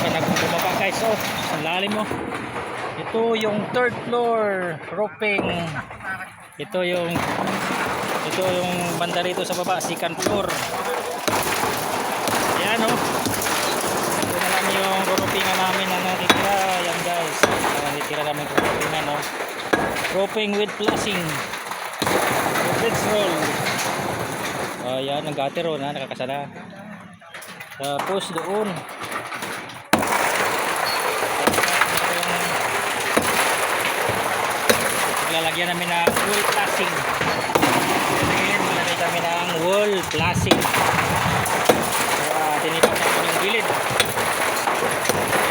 ka nagbumaba guys. Oh, ang lalim mo. Ito yung third floor roofing. Ito yung ito yung banda rito sa baba, second floor. Ayan oh. Ito na lang yung roofingan namin na natitira. Yan guys. Natitira namin roofingan oh. Roofing with flashing. Flex roll. Ayan, ang gutter oh, na nakakasala. Tapos doon. Lalagyan namin ng wool flashing. Ngayon, lalagyan kami ng wool flashing. Kaya tinipak namin yung gilid.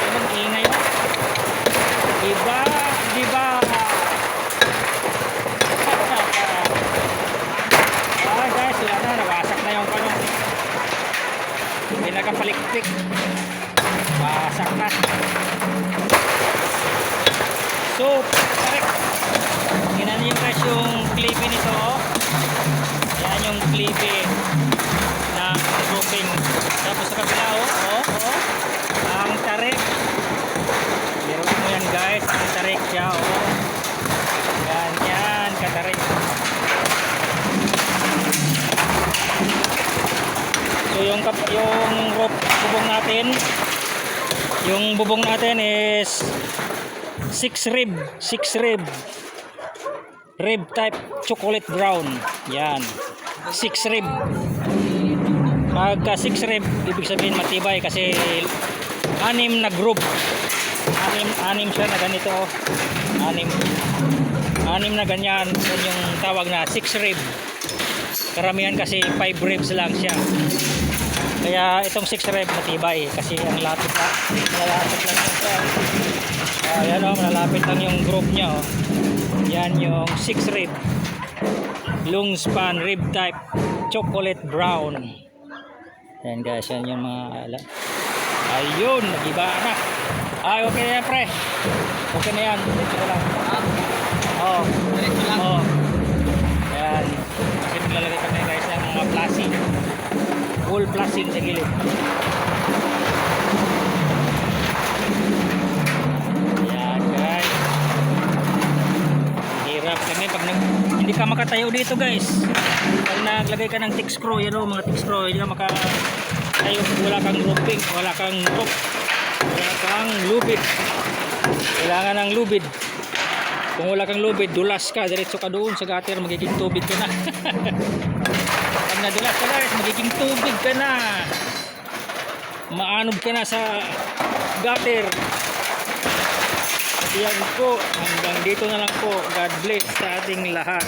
Anong ingay mo? Diba? Diba? Ah guys, wala na. Nawasak na yung pano. Hindi nakapalikpik. Wasak na. So, niyo guys yung clippy nito. oh. Yan yung clippy ng roofing. Tapos sa kabila, oh, oh, oh. Ang tarik. Biruin mo yan guys. Ang tarik siya, oh. Yan, yan, katarik. So yung yung rope bubong natin, yung bubong natin is 6 rib, 6 rib. Rib type chocolate brown. Yan. 6 rib. Pagka 6 rib, ibig sabihin matibay kasi anim na group. Anim, anim siya na ganito. oh. Anim. Anim na ganyan. Yan yung tawag na 6 rib. Karamihan kasi 5 ribs lang siya. Kaya itong 6 rib matibay kasi ang lapit na. Malalapit lang yung siya. Ah, yan o, malalapit lang yung group niya oh. Yan yung 6 rib. Long span rib type chocolate brown. Yan guys, yan yung mga ala. Ayun, nagiba na. Ay, okay na yan pre. Okay na yan. Dito lang. Oo. Oo. Yan. Plastic sa gilid. Yan guys. Hirap kami pag nag, hindi ka makatayo dito guys. Pag naglagay ka ng tick screw, yan o mga tick screw, hindi ka makatayo. Wala kang roofing, wala kang roof. Wala kang lubid. Kailangan ng lubid. Kung wala kang lubid, dulas ka, diretso ka doon sa gutter, magiging tubig ka na. Pag nadulas ka guys, magiging tubig ka na. Maanod ka na sa gutter. Yan po, hanggang dito na lang po. God bless sa ating lahat.